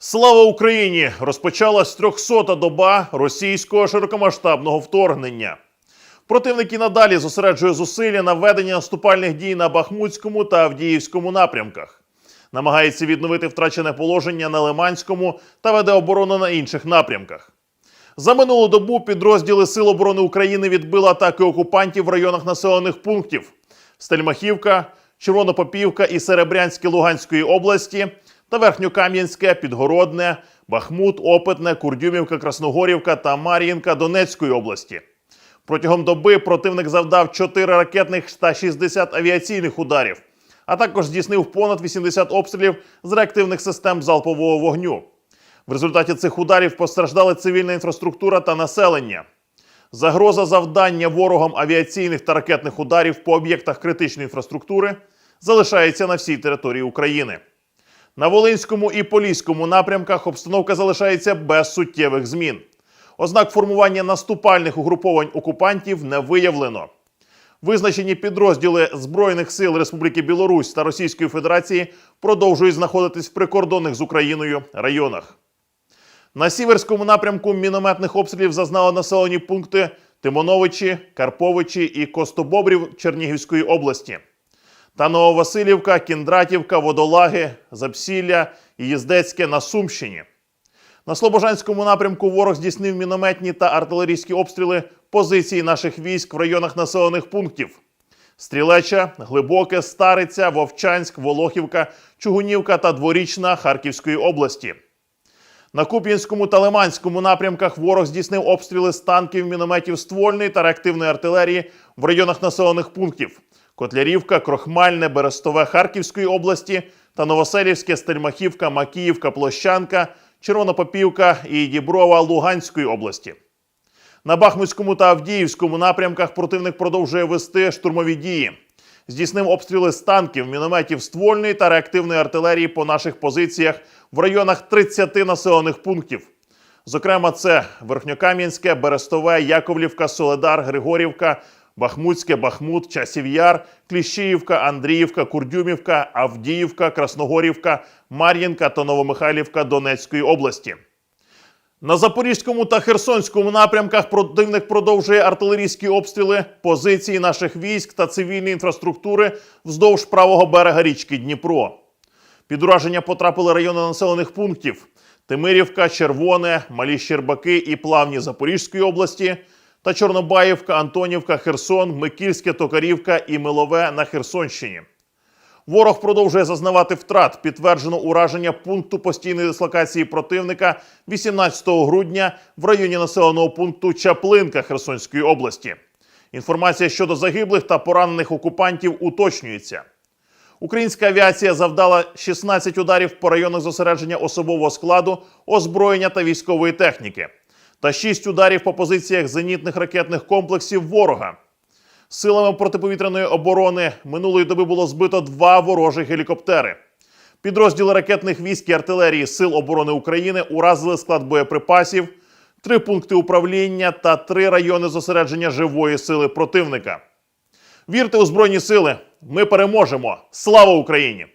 Слава Україні! Розпочалась 300-та доба російського широкомасштабного вторгнення. Противник і надалі зосереджує зусилля на веденні наступальних дій на Бахмутському та Авдіївському напрямках. Намагається відновити втрачене положення на Лиманському та веде оборону на інших напрямках. За минулу добу підрозділи Сил оборони України відбили атаки окупантів в районах населених пунктів Стельмахівка, Червонопопівка і Серебрянське Луганської області та Верхньокам'янське, Підгородне, Бахмут, Опитне, Курдюмівка, Красногорівка та Мар'їнка Донецької області. Протягом доби противник завдав 4 ракетних та 60 авіаційних ударів, а також здійснив понад 80 обстрілів з реактивних систем залпового вогню. В результаті цих ударів постраждали цивільна інфраструктура та населення. Загроза завдання ворогам авіаційних та ракетних ударів по об'єктах критичної інфраструктури залишається на всій території України. На Волинському і Поліському напрямках обстановка залишається без суттєвих змін. Ознак формування наступальних угруповань окупантів не виявлено. Визначені підрозділи Збройних сил Республіки Білорусь та Російської Федерації продовжують знаходитись в прикордонних з Україною районах. На сіверському напрямку мінометних обстрілів зазнали населені пункти Тимоновичі, Карповичі і Костобобрів Чернігівської області. Та Нововасилівка, Кіндратівка, Водолаги, Запсілля і Їздецьке на Сумщині. На Слобожанському напрямку ворог здійснив мінометні та артилерійські обстріли позицій наших військ в районах населених пунктів: Стрілеча, Глибоке, Стариця, Вовчанськ, Волохівка, Чугунівка та Дворічна Харківської області. На Куп'янському та Лиманському напрямках ворог здійснив обстріли з танків, мінометів ствольної та реактивної артилерії в районах населених пунктів: Котлярівка, Крохмальне, Берестове Харківської області та Новоселівське, Стельмахівка, Макіївка, Площанка, Червонопопівка і Діброва Луганської області. На Бахмутському та Авдіївському напрямках противник продовжує вести штурмові дії. Здійснив обстріли з танків, мінометів ствольної та реактивної артилерії по наших позиціях в районах 30 населених пунктів. Зокрема, це Верхньокам'янське, Берестове, Яковлівка, Соледар, Григорівка, Бахмутське, Бахмут, Часів Яр, Кліщіївка, Андріївка, Курдюмівка, Авдіївка, Красногорівка, Мар'їнка та Новомихайлівка Донецької області. На Запорізькому та Херсонському напрямках противник продовжує артилерійські обстріли позицій наших військ та цивільної інфраструктури вздовж правого берега річки Дніпро. Під ураження потрапили райони населених пунктів: Тимирівка, Червоне, Малі Щербаки і Плавні Запорізької області та Чорнобаївка, Антонівка, Херсон, Микільське, Токарівка і Милове на Херсонщині. Ворог продовжує зазнавати втрат. Підтверджено ураження пункту постійної дислокації противника 18 грудня в районі населеного пункту Чаплинка Херсонської області. Інформація щодо загиблих та поранених окупантів уточнюється. Українська авіація завдала 16 ударів по районах зосередження особового складу, озброєння та військової техніки, та 6 ударів по позиціях зенітних ракетних комплексів ворога. Силами протиповітряної оборони минулої доби було збито два ворожі гелікоптери. Підрозділи ракетних військ і артилерії Сил оборони України уразили склад боєприпасів, три пункти управління та три райони зосередження живої сили противника. Вірте у збройні сили! Ми переможемо! Слава Україні!